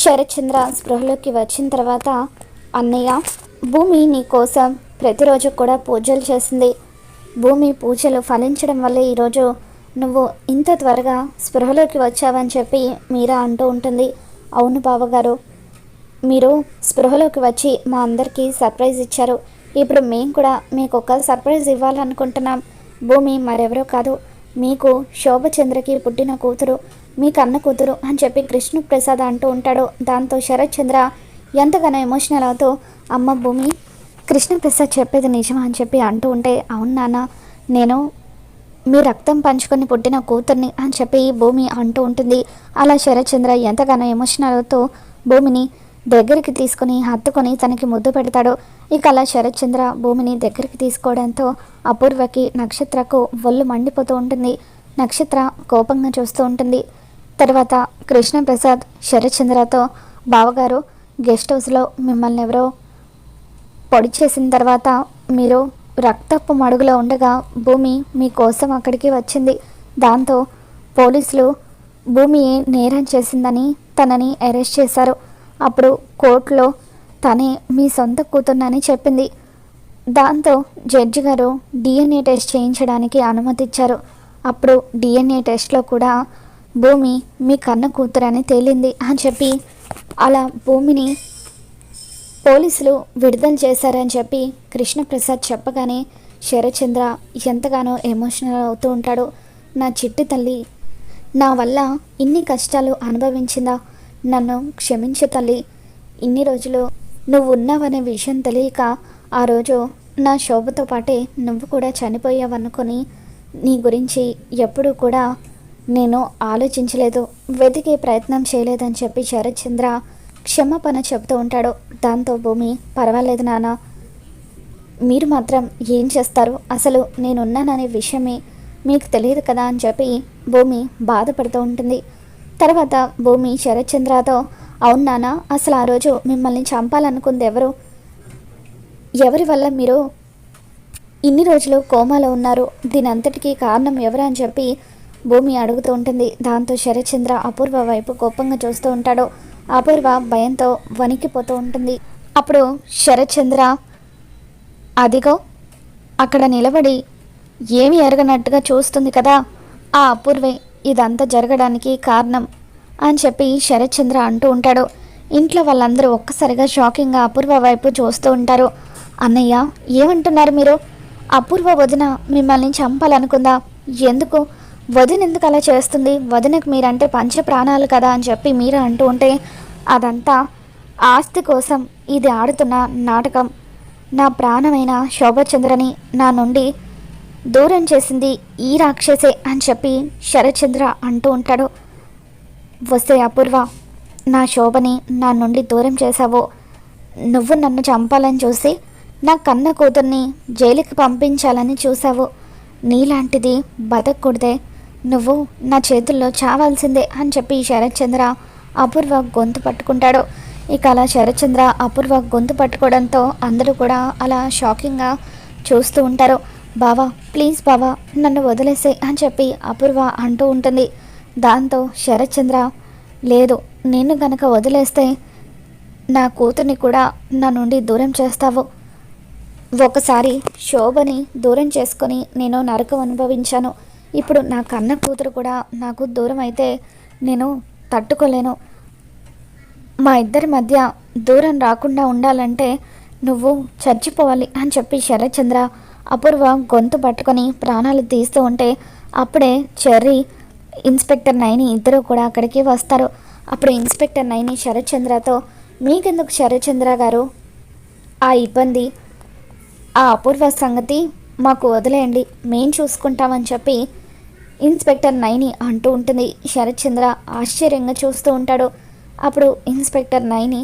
శరత్చంద్ర స్పృహలోకి వచ్చిన తర్వాత అన్నయ్య భూమి నీ కోసం ప్రతిరోజు కూడా పూజలు చేసింది భూమి పూజలు ఫలించడం వల్ల ఈరోజు నువ్వు ఇంత త్వరగా స్పృహలోకి వచ్చావని చెప్పి మీరా అంటూ ఉంటుంది. అవును బావగారు. మీరు స్పృహలోకి వచ్చి మా అందరికీ సర్ప్రైజ్ ఇచ్చారు. ఇప్పుడు మేము కూడా మీకు ఒక సర్ప్రైజ్ ఇవ్వాలనుకుంటున్నాం. భూమి మరెవరో కాదు. మీకు శోభచంద్రకి పుట్టిన కూతురు. మీ కన్న కూతురు అని చెప్పి కృష్ణ ప్రసాద్ అంటూ ఉంటాడు. దాంతో శరత్ చంద్ర ఎంతగానో ఎమోషనల్ అవుతూ అమ్మ భూమి కృష్ణప్రసాద్ చెప్పేది నిజమా? అని చెప్పి అంటూ ఉంటే అవును నాన్న నేను మీ రక్తం పంచుకొని పుట్టిన కూతుర్ని అని చెప్పి భూమి అంటూ ఉంటుంది. అలా శరత్చంద్ర ఎంతగానో ఎమోషనల్ అవుతూ భూమిని దగ్గరికి తీసుకుని హత్తుకొని తనకి ముద్దు పెడతాడు. ఇక అలా శరత్చంద్ర భూమిని దగ్గరికి తీసుకోవడంతో అపూర్వకి నక్షత్రకు ఒళ్ళు మండిపోతూ ఉంటుంది. నక్షత్ర కోపంగా చూస్తూ ఉంటుంది. తర్వాత కృష్ణప్రసాద్ శరత్చంద్రతో బావగారు గెస్ట్ హౌస్లో మిమ్మల్ని ఎవరో పొడి చేసిన తర్వాత మీరు రక్తపు మడుగులో ఉండగా భూమి మీకోసం అక్కడికి వచ్చింది. దాంతో పోలీసులు భూమి నేరం చేసిందని తనని అరెస్ట్ చేశారు. అప్పుడు కోర్టులో తనే మీ సొంత కూతుర్నని చెప్పింది. దాంతో జడ్జి గారు డిఎన్ఏ టెస్ట్ చేయించడానికి అనుమతిచ్చారు. అప్పుడు డిఎన్ఏ టెస్ట్లో కూడా భూమి మీ కన్న కూతురని తేలింది అని చెప్పి అలా భూమిని పోలీసులు విడుదల చేశారని చెప్పి కృష్ణప్రసాద్ చెప్పగానే శరచంద్ర ఎంతగానో ఎమోషనల్ అవుతూ ఉంటాడు. నా చిట్టి తల్లి నా వల్ల ఇన్ని కష్టాలు అనుభవించిందా? నన్ను క్షమించే తల్లి ఇన్ని రోజులు నువ్వు ఉన్నావనే విషయం తెలియక ఆ రోజు నా శోభతో పాటే నువ్వు కూడా చనిపోయావనుకొని నీ గురించి ఎప్పుడూ కూడా నేను ఆలోచించలేదు. వెతికే ప్రయత్నం చేయలేదని చెప్పి శరత్చంద్ర క్షమాపణ చెబుతూ ఉంటాడు. దాంతో భూమి పర్వాలేదు నాన్న. మీరు మాత్రం ఏం చేస్తారు? అసలు నేనున్నాననే విషయమే మీకు తెలియదు కదా అని చెప్పి భూమి బాధపడుతూ ఉంటుంది. తర్వాత భూమి శరత్చంద్రతో అవును నాన్న అసలు ఆ రోజు మిమ్మల్ని చంపాలనుకుంది ఎవరు? ఎవరి వల్ల మీరు ఇన్ని రోజులు కోమాలో ఉన్నారు? దీని అంతటికీ కారణం ఎవరు? అని చెప్పి భూమి అడుగుతూ ఉంటుంది. దాంతో శరత్చంద్ర అపూర్వ వైపు కోపంగా చూస్తూ ఉంటాడు. అపూర్వ భయంతో వణికిపోతూ ఉంటుంది. అప్పుడు శరత్చంద్ర అదిగో అక్కడ నిలబడి ఏమి ఎరగనట్టుగా చూస్తుంది కదా? ఆ అపూర్వే ఇదంతా జరగడానికి కారణం అని చెప్పి శరత్చంద్ర అంటూ ఉంటాడు. ఇంట్లో వాళ్ళందరూ ఒక్కసారిగా షాకింగ్గా అపూర్వ వైపు చూస్తూ ఉంటారు. అన్నయ్య ఏమంటున్నారు మీరు? అపూర్వ వదిన మిమ్మల్ని చంపాలనుకుందా? ఎందుకు? వదిన ఎందుకు అలా చేస్తుంది? వదినకు మీరంటే పంచ ప్రాణాలు కదా అని చెప్పి మీరు అంటూ ఉంటే అదంతా ఆస్తి కోసం ఇది ఆడుతున్న నాటకం. నా ప్రాణమైన శోభచంద్రని నా నుండి దూరం చేసింది ఈ రాక్షసే అని చెప్పి శరచంద్ర అంటూ ఉంటాడు. వస్తే అపూర్వ నా శోభని నా నుండి దూరం చేశావు? నువ్వు నన్ను చంపాలని చూసి నా కన్న కూతుర్ని జైలుకి పంపించాలని చూసావు నీలాంటిది బతకూడదే నువ్వు నా చేతుల్లో చావాల్సిందే అని చెప్పి శరత్చంద్ర అపూర్వ గొంతు పట్టుకుంటాడు. ఇక అలా శరత్చంద్ర అపూర్వ గొంతు పట్టుకోవడంతో అందరూ కూడా అలా షాకింగ్గా చూస్తూ ఉంటారు. బావా ప్లీజ్ బావా నన్ను వదిలేసే అని చెప్పి అపూర్వ అంటూ ఉంటుంది. దాంతో శరత్చంద్ర లేదు నిన్ను గనక వదిలేస్తే నా కూతుర్ని కూడా నా నుండి దూరం చేస్తావు. ఒకసారి శోభని దూరం చేసుకొని నేను నరకం అనుభవించాను. ఇప్పుడు నా కన్న కూతురు కూడా నాకు దూరం అయితే నేను తట్టుకోలేను. మా ఇద్దరి మధ్య దూరం రాకుండా ఉండాలంటే నువ్వు చచ్చిపోవాలి అని చెప్పి శరత్చంద్ర అపూర్వ గొంతు పట్టుకొని ప్రాణాలు తీస్తూ ఉంటే అప్పుడే చెర్రీ ఇన్స్పెక్టర్ నైని ఇద్దరు కూడా అక్కడికి వస్తారు. అప్పుడు ఇన్స్పెక్టర్ నైని శరత్చంద్రతో మీకెందుకు శరత్చంద్ర గారు? ఆ ఇబ్బంది ఆ అపూర్వ సంగతి మాకు వదిలేయండి. మేం చూసుకుంటామని చెప్పి ఇన్స్పెక్టర్ నైని అంటూ ఉంటుంది. శరత్చంద్ర ఆశ్చర్యంగా చూస్తూ ఉంటాడు. అప్పుడు ఇన్స్పెక్టర్ నైని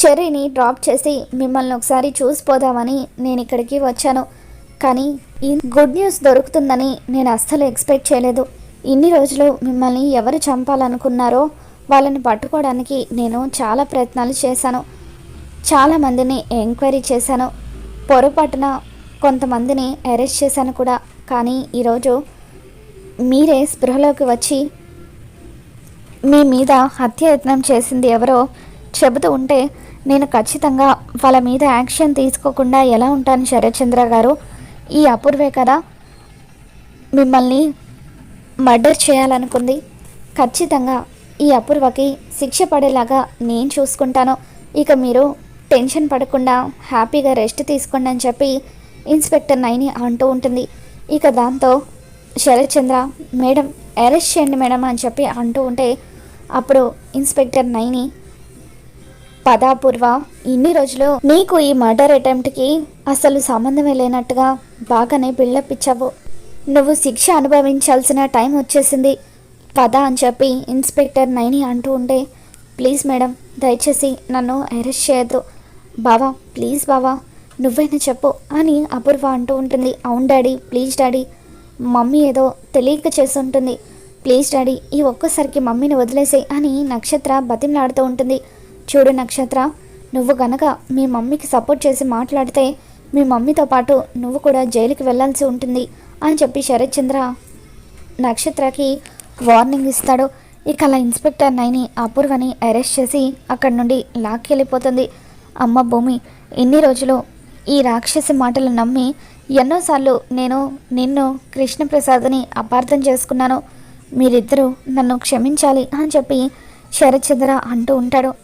చెర్రీని డ్రాప్ చేసి మిమ్మల్ని ఒకసారి చూసిపోదామని నేను ఇక్కడికి వచ్చాను. కానీ ఈ గుడ్ న్యూస్ దొరుకుతుందని నేను అస్సలు ఎక్స్పెక్ట్ చేయలేదు. ఇన్ని రోజులు మిమ్మల్ని ఎవరు చంపాలనుకున్నారో వాళ్ళని పట్టుకోవడానికి నేను చాలా ప్రయత్నాలు చేశాను. చాలామందిని ఎంక్వైరీ చేశాను. పొరపాటున కొంతమందిని అరెస్ట్ చేశాను కూడా. కానీ ఈరోజు మీరే స్పృహలోకి వచ్చి మీ మీద హత్యాయత్నం చేసింది ఎవరో చెబుతూ ఉంటే నేను ఖచ్చితంగా వాళ్ళ మీద యాక్షన్ తీసుకోకుండా ఎలా ఉంటాను శరత్చంద్ర గారు? ఈ అపూర్వే కదా. మిమ్మల్ని మర్డర్ చేయాలనుకుంది. ఖచ్చితంగా ఈ అపూర్వకి శిక్ష పడేలాగా నేను చూసుకుంటాను. ఇక మీరు టెన్షన్ పడకుండా హ్యాపీగా రెస్ట్ తీసుకోండి అని చెప్పి ఇన్స్పెక్టర్ నైని అంటూ ఉంటుంది. ఇక దాంతో శరత్చంద్ర మేడం అరెస్ట్ చేయండి మేడం అని చెప్పి అంటూ ఉంటే అప్పుడు ఇన్స్పెక్టర్ నైని పదాపూర్వ ఇన్ని రోజులు నీకు ఈ మర్డర్ అటెంప్ట్కి అసలు సంబంధమే లేనట్టుగా బాగానే బిల్డప్ ఇచ్చావు. నువ్వు శిక్ష అనుభవించాల్సిన టైం వచ్చేసింది. పద అని చెప్పి ఇన్స్పెక్టర్ నైని అంటూ ఉంటే ప్లీజ్ మేడం దయచేసి నన్ను అరెస్ట్ చేయొద్దు. బావా ప్లీజ్ బావా నువ్వైనా చెప్పు అని అపూర్వ అంటూ ఉంటుంది. అవును డాడీ ప్లీజ్ డాడీ మమ్మీ ఏదో తెలియక చేస్తుంటుంది. ప్లీజ్ డాడీ ఈ ఒక్కసారికి మమ్మీని వదిలేసే అని నక్షత్ర బతిమలాడుతూ ఉంటుంది. చూడు నక్షత్ర నువ్వు గనక మీ మమ్మీకి సపోర్ట్ చేసి మాట్లాడితే మీ మమ్మీతో పాటు నువ్వు కూడా జైలుకి వెళ్ళాల్సి ఉంటుంది అని చెప్పి శరత్ చంద్ర నక్షత్రకి వార్నింగ్ ఇస్తాడు. ఇక అలా ఇన్స్పెక్టర్ నైని అపూర్వని అరెస్ట్ చేసి అక్కడి నుండి లాక్కెళ్ళిపోతుంది. అమ్మ భూమి ఇన్ని రోజులు ఈ రాక్షసి మాటలు నమ్మి ఎన్నోసార్లు నేను నిన్ను కృష్ణప్రసాద్ని అపార్థం చేసుకున్నాను. మీరిద్దరూ నన్ను క్షమించాలి అని చెప్పి శరత్చంద్ర అంటూ ఉంటాడు.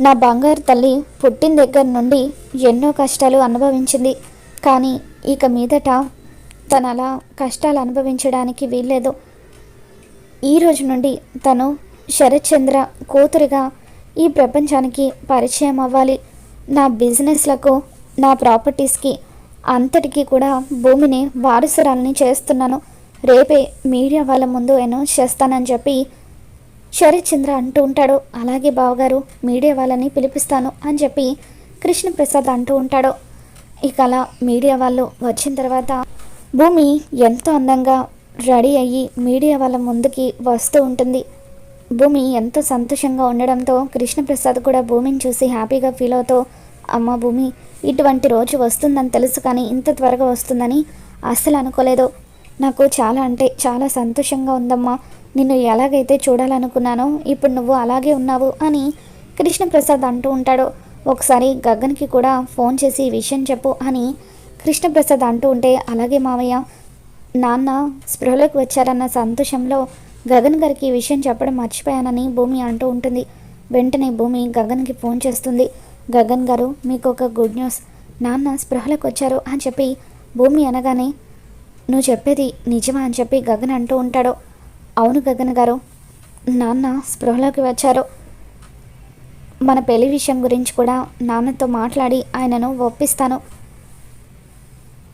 నా బంగారు తల్లి పుట్టిన దగ్గర నుండి ఎన్నో కష్టాలు అనుభవించింది. కానీ ఇక మీదట తను అలా కష్టాలు అనుభవించడానికి వీల్లేదు. ఈ రోజు నుండి తను శరత్చంద్ర కూతురిగా ఈ ప్రపంచానికి పరిచయం అవ్వాలి. నా బిజినెస్లకు నా ప్రాపర్టీస్కి అంతటికీ కూడా భూమిని వారసురాలని చేస్తున్నాను. రేపే మీడియా వాళ్ళ ముందు అనౌన్స్ చేస్తానని చెప్పి శరత్చంద్ర అంటూ ఉంటాడు. అలాగే బావగారు మీడియా వాళ్ళని పిలిపిస్తాను అని చెప్పి కృష్ణప్రసాద్ అంటూ ఉంటాడు. ఇక అలా మీడియా వాళ్ళు వచ్చిన తర్వాత భూమి ఎంతో అందంగా రెడీ అయ్యి మీడియా వాళ్ళ ముందుకి వస్తూ ఉంటుంది. భూమి ఎంతో సంతోషంగా ఉండడంతో కృష్ణప్రసాద్ కూడా భూమిని చూసి హ్యాపీగా ఫీల్ అవుతూ అమ్మ భూమి ఇటువంటి రోజు వస్తుందని తెలుసు కానీ ఇంత త్వరగా వస్తుందని అస్సలు అనుకోలేదు. నాకు చాలా అంటే చాలా సంతోషంగా ఉందమ్మా. నిన్ను ఎలాగైతే చూడాలనుకున్నానో ఇప్పుడు నువ్వు అలాగే ఉన్నావు అని కృష్ణప్రసాద్ అంటూ ఉంటాడు. ఒకసారి గగన్కి కూడా ఫోన్ చేసి ఈ విషయం చెప్పు అని కృష్ణప్రసాద్ అంటూ ఉంటే అలాగే మావయ్య నాన్న స్పృహలోకి వచ్చారన్న సంతోషంలో గగన్ గారికి ఈ విషయం చెప్పడం మర్చిపోయానని భూమి అంటూ ఉంటుంది. వెంటనే భూమి గగన్కి ఫోన్ చేస్తుంది. గగన్ గారు మీకు ఒక గుడ్ న్యూస్ నాన్న స్పృహలకు వచ్చారు అని చెప్పి భూమి అనగానే నువ్వు చెప్పేది నిజమా? అని చెప్పి గగన్ అంటూ ఉంటాడు. అవును గగన్ గారు నాన్న స్పృహలోకి వచ్చారు. మన పెళ్ళి విషయం గురించి కూడా నాన్నతో మాట్లాడి ఆయనను ఒప్పిస్తాను.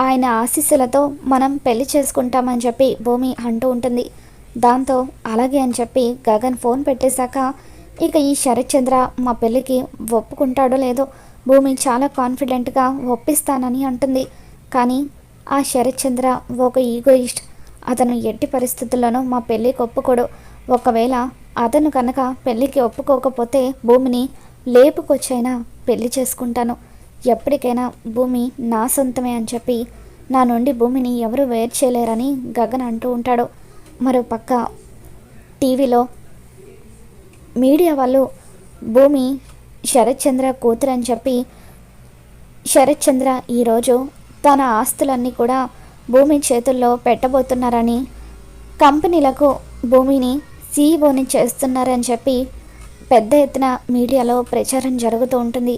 ఆయన ఆశీస్సులతో మనం పెళ్ళి చేసుకుంటామని చెప్పి భూమి అంటూ ఉంటుంది. దాంతో అలాగే అని చెప్పి గగన్ ఫోన్ పెట్టేశాక ఇక ఈ శరత్చంద్ర మా పెళ్ళికి ఒప్పుకుంటాడో లేదో భూమి చాలా కాన్ఫిడెంట్గా ఒప్పిస్తానని అంటుంది. కానీ ఆ శరత్చంద్ర ఒక ఈగోయిస్ట్. అతను ఎట్టి పరిస్థితుల్లోనూ మా పెళ్ళికి ఒప్పుకోడు. ఒకవేళ అతను కనుక పెళ్ళికి ఒప్పుకోకపోతే భూమిని లేపుకొచ్చైనా పెళ్ళి చేసుకుంటాను. ఎప్పటికైనా భూమి నా సొంతమే అని చెప్పి నా నుండి భూమిని ఎవరు వేరు చేయలేరని గగన్ అంటూ ఉంటాడు. మరో పక్క టీవీలో మీడియా వాళ్ళు భూమి శరత్చంద్ర కూతురు అని చెప్పి శరత్చంద్ర ఈరోజు తన ఆస్తులన్నీ కూడా భూమి చేతుల్లో పెట్టబోతున్నారని కంపెనీలకు భూమిని సీఈఓని చేస్తున్నారని చెప్పి పెద్ద ఎత్తున మీడియాలో ప్రచారం జరుగుతూ ఉంటుంది.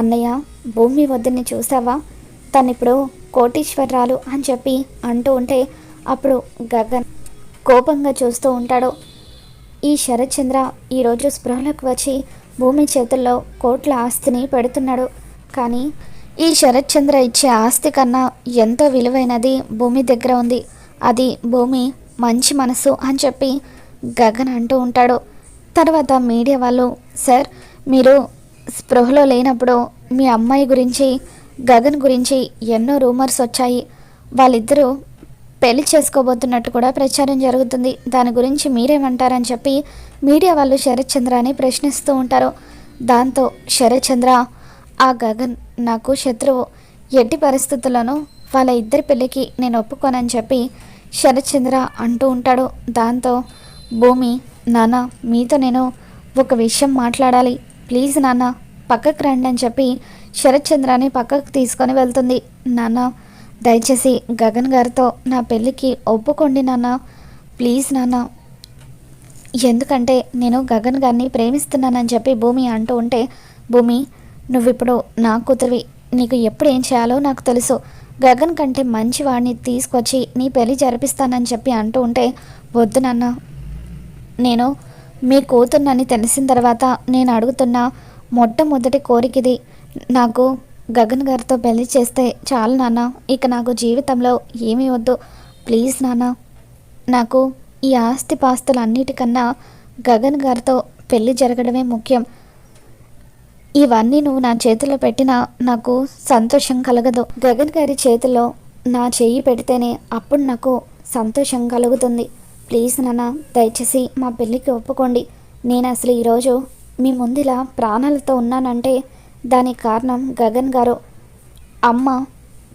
అన్నయ్య భూమి వద్దని చూసావా? తను ఇప్పుడు కోటీశ్వరరాలు అని చెప్పి అంటూ ఉంటే అప్పుడు గగన్ కోపంగా చూస్తూ ఉంటాడు. ఈ శరత్చంద్ర ఈరోజు స్పృహలోకి వచ్చి భూమి చేతుల్లో కోట్ల ఆస్తిని పెడుతున్నాడు. కానీ ఈ శరత్చంద్ర ఇచ్చే ఆస్తి కన్నా ఎంతో విలువైనది భూమి దగ్గర ఉంది. అది భూమి మంచి మనసు అని చెప్పి గగన్ అంటూ ఉంటాడు. తర్వాత మీడియా వాళ్ళు సార్ మీరు స్పృహలో లేనప్పుడు మీ అమ్మాయి గురించి గగన్ గురించి ఎన్నో రూమర్స్ వచ్చాయి. వాళ్ళిద్దరూ పెళ్ళి చేసుకోబోతున్నట్టు కూడా ప్రచారం జరుగుతుంది. దాని గురించి మీరేమంటారని చెప్పి మీడియా వాళ్ళు శరత్చంద్రని ప్రశ్నిస్తూ ఉంటారు. దాంతో శరత్చంద్ర ఆ గగన్ నాకు శత్రువు. ఎట్టి పరిస్థితుల్లోనూ వాళ్ళ ఇద్దరి పెళ్ళికి నేను ఒప్పుకోనని చెప్పి శరత్చంద్ర అంటూ ఉంటాడు. దాంతో భూమి నాన్న మీతో నేను ఒక విషయం మాట్లాడాలి. ప్లీజ్ నాన్న పక్కకు రండి అని చెప్పి శరత్చంద్రాని పక్కకు తీసుకొని వెళ్తుంది. నాన్న దయచేసి గగన్ గారితో నా పెళ్ళికి ఒప్పుకోండి నాన్న. ప్లీజ్ నాన్న. ఎందుకంటే నేను గగన్ గారిని ప్రేమిస్తున్నానని చెప్పి భూమి అంటూ ఉంటే భూమి నువ్విప్పుడు నా కూతురివి. నీకు ఎప్పుడు ఏం చేయాలో నాకు తెలుసు. గగన్ కంటే మంచి వాడిని తీసుకొచ్చి నీ పెళ్ళి జరిపిస్తానని చెప్పి అంటూ ఉంటే వద్దు నాన్న. నేను మీ కూతుర్నని తెలిసిన తర్వాత నేను అడుగుతున్న మొట్టమొదటి కోరికది నాకు గగన్ గారితో పెళ్ళి చేస్తే చాలు నాన్న. ఇక నాకు జీవితంలో ఏమీ వద్దు. ప్లీజ్ నాన్న. నాకు ఈ ఆస్తి పాస్తులు అన్నిటికన్నా గగన్ గారితో పెళ్ళి జరగడమే ముఖ్యం. ఇవన్నీ నువ్వు నా చేతిలో పెట్టినా నాకు సంతోషం కలగదు. గగన్ గారి చేతిలో నా చెయ్యి పెడితేనే అప్పుడు నాకు సంతోషం కలుగుతుంది. ప్లీజ్ నాన్న దయచేసి మా పెళ్ళికి ఒప్పుకోండి. నేను అసలు ఈరోజు మీ ముందులా ప్రాణాలతో ఉన్నానంటే దానికి కారణం గగన్ గారు. అమ్మ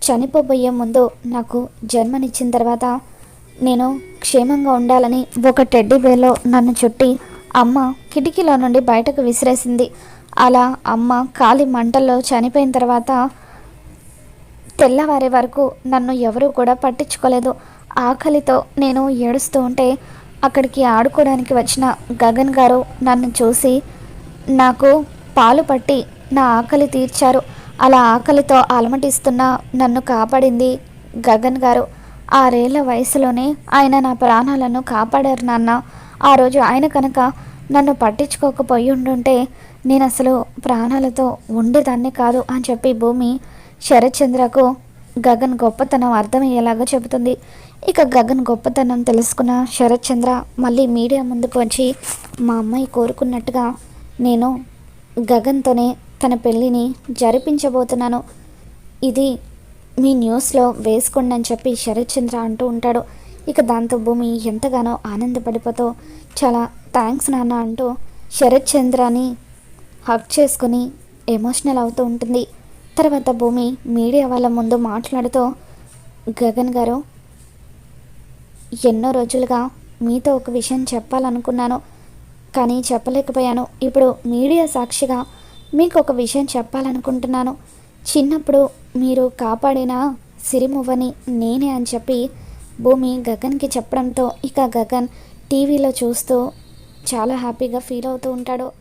చనిపోబోయే ముందు నాకు జన్మనిచ్చిన తర్వాత నేను క్షేమంగా ఉండాలని ఒక టెడ్డీ బేలో నన్ను చుట్టి అమ్మ కిటికీలో నుండి బయటకు విసిరేసింది. అలా అమ్మ కాలి మంటల్లో చనిపోయిన తర్వాత తెల్లవారే వరకు నన్ను ఎవరూ కూడా పట్టించుకోలేదు. ఆకలితో నేను ఏడుస్తూ ఉంటే అక్కడికి ఆడుకోవడానికి వచ్చిన గగన్ గారు నన్ను చూసి నాకు పాలు పట్టి నా ఆకలి తీర్చారు. అలా ఆకలితో అలమటిస్తున్న నన్ను కాపాడింది గగన్ గారు. ఆరేళ్ళ వయసులోనే ఆయన నా ప్రాణాలను కాపాడారు నాన్న. ఆ రోజు ఆయన కనుక నన్ను పట్టించుకోకపోయి ఉండుంటే నేను అసలు ప్రాణాలతో ఉండేదాన్ని కాదు అని చెప్పి భూమి శరత్చంద్రకు గగన్ గొప్పతనం అర్థమయ్యేలాగా చెబుతుంది. ఇక గగన్ గొప్పతనం తెలుసుకున్న శరత్చంద్ర మళ్ళీ మీడియా ముందుకు వచ్చి మా అమ్మాయి కోరుకున్నట్టుగా నేను గగన్తోనే తన పెళ్ళిని జరిపించబోతున్నాను. ఇది మీ న్యూస్లో వేసుకోండి అని చెప్పి శరత్చంద్ర అంటూ ఉంటాడు. ఇక దాంతో భూమి ఎంతగానో ఆనందపడిపోతూ చాలా థ్యాంక్స్ నాన్న అంటూ శరత్చంద్రాని హక్ చేసుకుని ఎమోషనల్ అవుతూ ఉంటుంది. తర్వాత భూమి మీడియా వాళ్ళ ముందు మాట్లాడుతూ గగన్ గారు ఎన్నో రోజులుగా మీతో ఒక విషయం చెప్పాలనుకున్నాను. కానీ చెప్పలేకపోయాను. ఇప్పుడు మీడియా సాక్షిగా మీకు ఒక విషయం చెప్పాలనుకుంటున్నాను. చిన్నప్పుడు మీరు కాపాడిన సిరిమువ్వని నేనే అని చెప్పి భూమి గగన్కి చెప్పడంతో ఇక గగన్ టీవీలో చూస్తూ చాలా హ్యాపీగా ఫీల్ అవుతూ ఉంటాడు.